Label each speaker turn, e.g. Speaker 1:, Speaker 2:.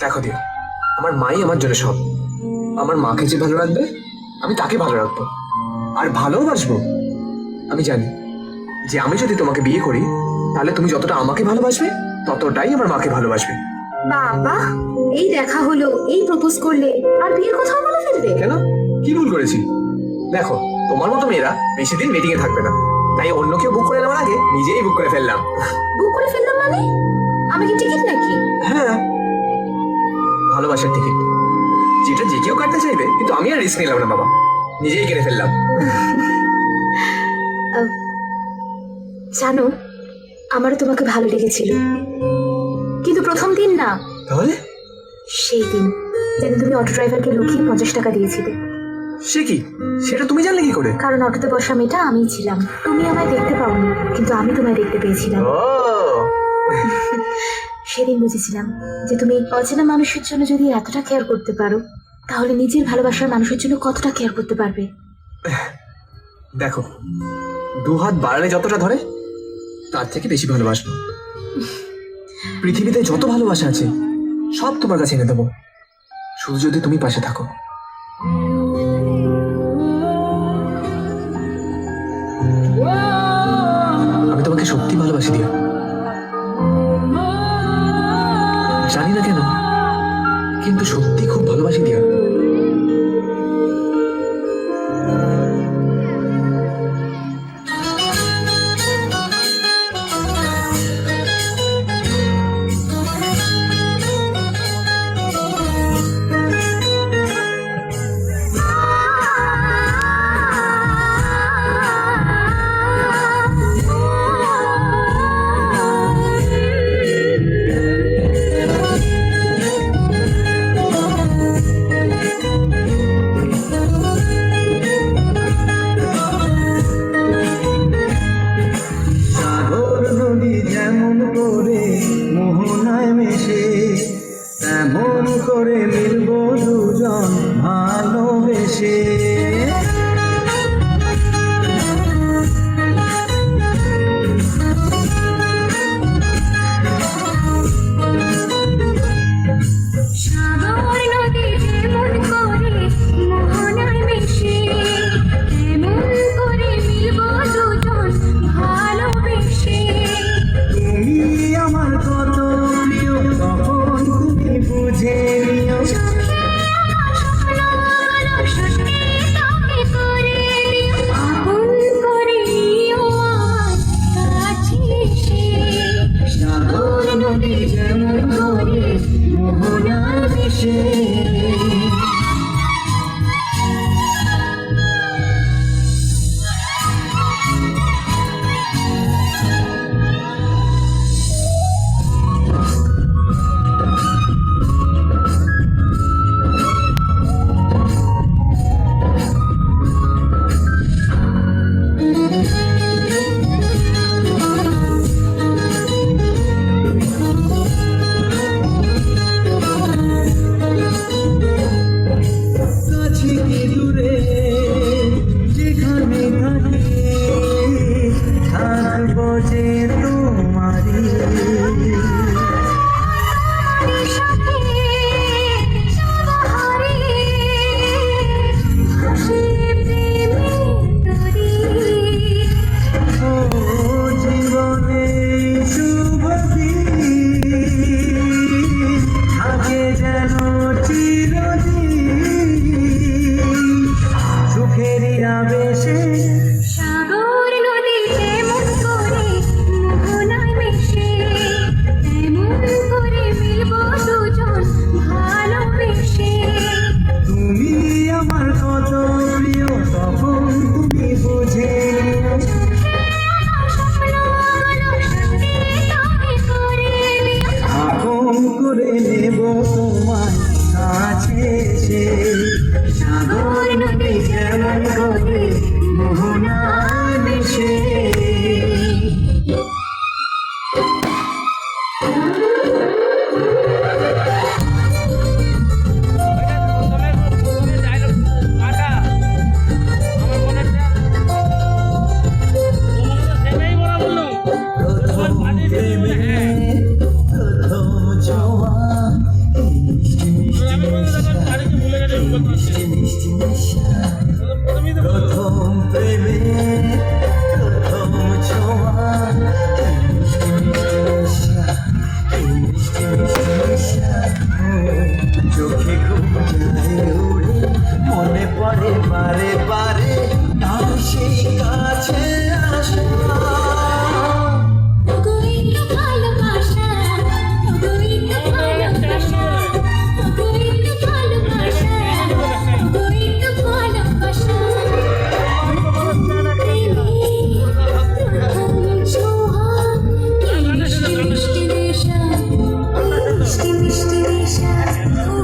Speaker 1: দেখো দিও আমার মাই আমার জন্য সব। আমার মাকে যে ভালো রাখবে আমি তাকে ভালো রাখব। আর ভালোবাসবো আমি জানি যে আমি যদি তোমাকে বিয়ে করি তাহলে তুমি যতটা আমাকে ভালোবাসবে ততটাই আমার মাকে ভালোবাসবে।
Speaker 2: বাবা এই দেখা হলো এই প্রপোজ করলে আর বিয়ের কথাও বলে ফেলবে?
Speaker 1: কেন? কি ভুল করেছি? দেখো তোমার মতো মেয়েরা বেশি দিন মিটিং এ থাকবে না। তাই অন্য কেউ বুক করে নেওয়ার আগে নিজেই বুক করে ফেললাম।
Speaker 2: বুক করে ফেললাম মানে? আমি কি টিকিট নাকি?
Speaker 1: হ্যাঁ। ভালোবাসার টিকিট যেটা যে কেউ কাটতে চাইবে কিন্তু আমি আর রিস্ক নিলাম না বাবা। নিজেই কিনে ফেললাম।
Speaker 2: জানো আমারও তোমাকে ভালো লেগেছিল। কিন্তু প্রথম দিন না।
Speaker 1: তাহলে?
Speaker 2: সেই দিন যেদিন তুমি অটো ড্রাইভারকে লুকিয়ে পঞ্চাশ টাকা দিয়েছিলে।
Speaker 1: সে কি? সেটা তুমি জানলে কি করে?
Speaker 2: কারণ অটোতে বসা মেয়েটা আমিই ছিলাম। তুমি আমায় দেখতে পাওনি কিন্তু আমি তোমায় দেখতে পেয়েছিলাম। সেদিন বুঝেছিলাম যে তুমি অচেনা মানুষের জন্য যদি এতটা কেয়ার করতে পারো, তাহলে নিজের ভালোবাসার মানুষের জন্য কতটা কেয়ার করতে পারবে?
Speaker 1: দেখো, দু হাত বাড়ালে যতটা ধরে, তার থেকে বেশি ভালোবাসবো। পৃথিবীতে যত ভালোবাসা আছে, সব তোমার কাছে এনে দেবো। শুধু যদি তুমি পাশে থাকো। কিন্তু সত্যি খুব মিলব দুজন ভালোবেসে ചേർന്നു മതി মিশে মিষ্টি নেশা প্রথম
Speaker 3: প্রেমে প্রথম ছোঁয়া এই মিষ্টি মিষ্টি নেশা এই মিষ্টি মিষ্টি সেই じゃ。